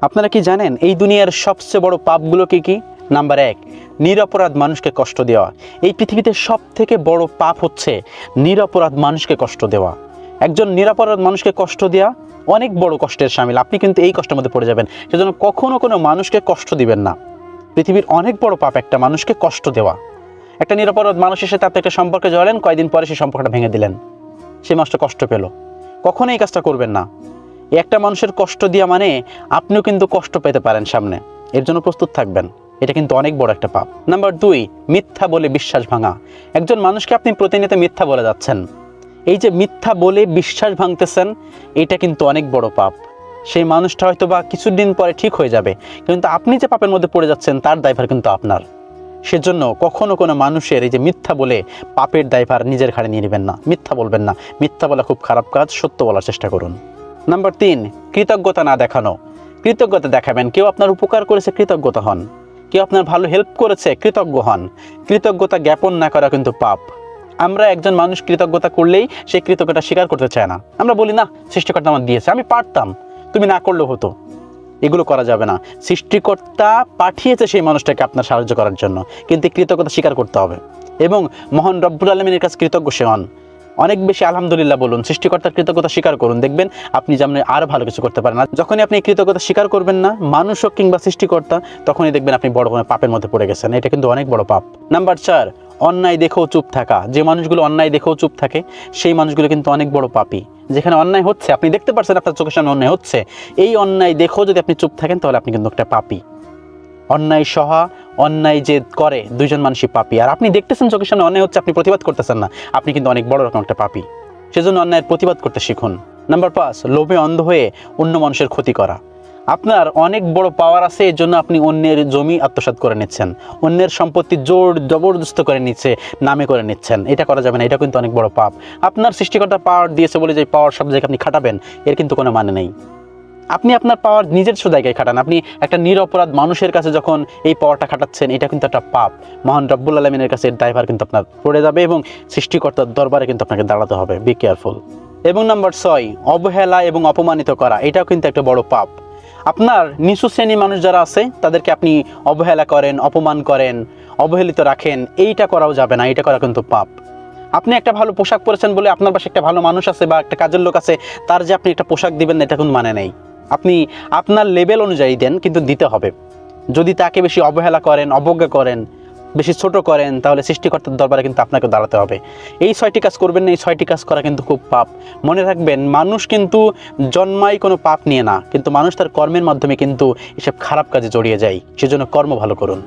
আপনারা কি জানেন এই দুনিয়ার সবচেয়ে বড় পাপগুলো কি কি? নাম্বার এক, নিরপরাধ মানুষকে কষ্ট দেওয়া। এই পৃথিবীতে সব থেকে বড় পাপ হচ্ছে নিরপরাধ মানুষকে কষ্ট দেওয়া। একজন নিরাপরাধ মানুষকে কষ্ট দেওয়া অনেক বড় কষ্টের সামিল। আপনি কিন্তু এই কষ্টের মধ্যে পড়ে যাবেন। সেজন্য কখনো কোনো মানুষকে কষ্ট দিবেন না। পৃথিবীর অনেক বড় পাপ একটা মানুষকে কষ্ট দেওয়া। একটা নিরাপরাধ মানুষের সাথে আপনি একটা সম্পর্কে জড়ালেন, কয়দিন পরে সেই সম্পর্কটা ভেঙে দিলেন। সেই মানুষটা কষ্ট পেল। কখনো এই কাজটা করবেন না। একটা মানুষের কষ্ট দেওয়া মানে আপনিও কিন্তু কষ্ট পেতে পারেন সামনে। এর জন্য প্রস্তুত থাকবেন। এটা কিন্তু অনেক বড় একটা পাপ। নাম্বার দুই, মিথ্যা বলে বিশ্বাস ভাঙা। একজন মানুষকে আপনি প্রতিনিয়ত মিথ্যা বলে যাচ্ছেন। এই যে মিথ্যা বলে বিশ্বাস ভাঙতেছেন, এটা কিন্তু অনেক বড় পাপ। সেই মানুষটা হয়তো বা কিছুদিন পরে ঠিক হয়ে যাবে, কিন্তু আপনি যে পাপের মধ্যে পড়ে যাচ্ছেন, তার দায়ভার কিন্তু আপনার। সেজন্য কখনো কোনো মানুষের এই যে মিথ্যা বলে পাপের দায়ভার নিজের ঘাড়ে নিয়ে নেবেন না। মিথ্যা বলবেন না। মিথ্যা বলা খুব খারাপ কাজ, সত্য বলার চেষ্টা করুন। নাম্বার তিন, কৃতজ্ঞতা না দেখানো। কৃতজ্ঞতা দেখাবেন, কেউ আপনার উপকার করেছে, কৃতজ্ঞতা হন। কেউ আপনার ভালো হেল্প করেছে, কৃতজ্ঞ হন। কৃতজ্ঞতা জ্ঞাপন না করা কিন্তু পাপ। আমরা একজন মানুষ কৃতজ্ঞতা করলেই সেই কৃতজ্ঞতা স্বীকার করতে চায় না। আমরা বলি, না, সৃষ্টিকর্তা আমার দিয়েছে, আমি পারতাম। তুমি না করলেও হতো। এগুলো করা যাবে না। সৃষ্টিকর্তা পাঠিয়েছে সেই মানুষটাকে আপনার সাহায্য করার জন্য, কিন্তু কৃতজ্ঞতা স্বীকার করতে হবে। এবং মহান রব্বুল আলমিনের কাছে কৃতজ্ঞ সে হন। অনেক বেশি আলহামদুলিল্লাহ বলুন, সৃষ্টিকর্তার কৃতজ্ঞতা স্বীকার করুন। দেখবেন আপনি যেমন আরও ভালো কিছু করতে পারেন। যখনই আপনি কৃতজ্ঞতা স্বীকার করবেন না, মানুষ হোক কিংবা সৃষ্টিকর্তা, তখনই দেখবেন আপনি বড় কোনো পাপের মধ্যে পড়ে গেছেন। এটা কিন্তু অনেক বড় পাপ। নাম্বার চার, অন্যায় দেখেও চুপ থাকা। যে মানুষগুলো অন্যায় দেখেও চুপ থাকে, সেই মানুষগুলো কিন্তু অনেক বড় পাপি। যেখানে অন্যায় হচ্ছে, আপনি দেখতে পাচ্ছেন আপনার চোখের সামনে অন্যায় হচ্ছে। এই অন্যায় দেখেও যদি আপনি চুপ থাকেন, তাহলে আপনি কিন্তু একটা পাপি। অন্যায় সহা অন্যায় যে করে দুইজন মানুষই পাপী। আর আপনি দেখতেছেন চোখের সামনে অন্যায় হচ্ছে, আপনি প্রতিবাদ করতেছেন না। আপনি কিন্তু অনেক বড় রকম একটা পাপি। সেজন্য অন্যায়ের প্রতিবাদ করতে শিখুন। নাম্বার পাঁচ, লোভে অন্ধ হয়ে অন্য মানুষের ক্ষতি করা। আপনার অনেক বড় পাওয়ার আছে, এর জন্য আপনি অন্যের জমি আত্মসাৎ করে নিচ্ছেন। অন্যের সম্পত্তি জোর জবরদস্ত করে নিচ্ছে, নামে করে নিচ্ছেন। এটা করা যাবে না, এটা কিন্তু অনেক বড় পাপ। আপনার সৃষ্টিকর্তা পাওয়ার দিয়েছে বলে যে পাওয়ার সব জায়গায় আপনি খাটাবেন, এর কিন্তু কোনো মানে নেই। আপনি আপনার পাওয়ার নিজস্ব জায়গায় খাটান। আপনি একটা নিরপরাধ মানুষের কাছে যখন এই পাওয়ারটা খাটাচ্ছেন, এটা কিন্তু একটা পাপ। মহান রব্বুল আলমিনের কাছে ড্রাইভার কিন্তু আপনার পড়ে যাবে এবং সৃষ্টিকর্তার দরবারে কিন্তু আপনাকে দাঁড়াতে হবে। বি কেয়ারফুল এবং নাম্বার ছয়, অবহেলা এবং অপমানিত করা, এটাও কিন্তু একটা বড় পাপ। আপনার নিচু শ্রেণির মানুষ যারা আছে, তাদেরকে আপনি অবহেলা করেন, অপমান করেন, অবহেলিত রাখেন, এইটা করাও যাবে না এটা করা কিন্তু পাপ। আপনি একটা ভালো পোশাক পরেছেন বলে আপনার পাশে একটা ভালো মানুষ আছে বা একটা কাজের লোক আছে, তার যে আপনি একটা পোশাক দিবেন না এটা কোনো মানে নেই। আপনি আপনার লেভেল অনুযায়ী দেন, কিন্তু দিতে হবে। যদি তাকে বেশি অবহেলা করেন, অবজ্ঞা করেন, বেশি ছোট করেন, তাহলে সৃষ্টিকর্তার দরবারে কিন্তু আপনাকে দাঁড়াতে হবে। এই ছয়টি কাজ করবেন না, এই ছয়টি কাজ করা কিন্তু খুব পাপ। মনে রাখবেন, মানুষ কিন্তু জন্মাই কোনো পাপ নিয়ে না, কিন্তু মানুষ তার কর্মের মাধ্যমে কিন্তু এসব খারাপ কাজে জড়িয়ে যায়। সেজন্য কর্ম ভালো করুন।